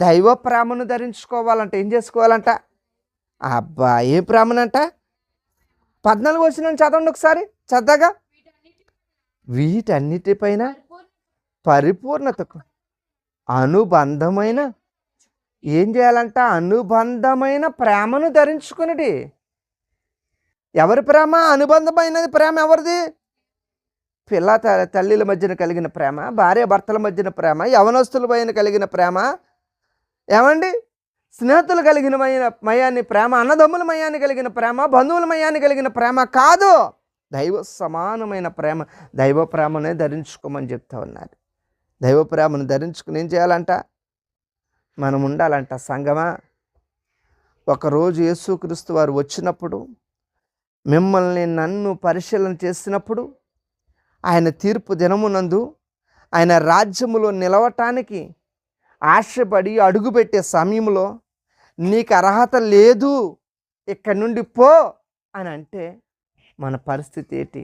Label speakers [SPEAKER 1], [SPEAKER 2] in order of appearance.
[SPEAKER 1] దైవ ప్రేమను ధరించుకోవాలంట. ఏం చేసుకోవాలంట? అబ్బా ఏ ప్రేమనంట? పద్నాలుగు వచ్చిన చదవండి ఒకసారి. చద్దగా వీటన్నిటిపైన పరిపూర్ణతకు అనుబంధమైన ఏం చేయాలంట? అనుబంధమైన ప్రేమను ధరించుకునిడి. ఎవరి ప్రేమ? అనుబంధమైనది ప్రేమ ఎవరిది? పిల్ల త- తల్లిల మధ్యన కలిగిన ప్రేమ భార్య భర్తల మధ్యన ప్రేమ యవనస్తుల పైన కలిగిన ప్రేమ ఏమండి? స్నేహితులు కలిగిన మయ- మయాన్ని ప్రేమ అన్నదమ్ముల మయాన్ని కలిగిన ప్రేమ బంధువుల మయాన్ని కలిగిన ప్రేమ కాదు. దైవ సమానమైన ప్రేమ దైవ ప్రేమనే ధరించుకోమని చెప్తా ఉన్నారు. దైవ ప్రేమను ధరించుకుని ఏం చేయాలంట? మనం ఉండాలంట సంగమా ఒకరోజు యేసుక్రీస్తు వారు వచ్చినప్పుడు మిమ్మల్ని నన్ను పరిశీలన చేసినప్పుడు ఆయన తీర్పు దినమునందు ఆయన రాజ్యములో నిలవటానికి ఆశపడి అడుగుపెట్టే సమయంలో నీకు అర్హత లేదు ఇక్కడి నుండి పో అని అంటే మన పరిస్థితి ఏంటి?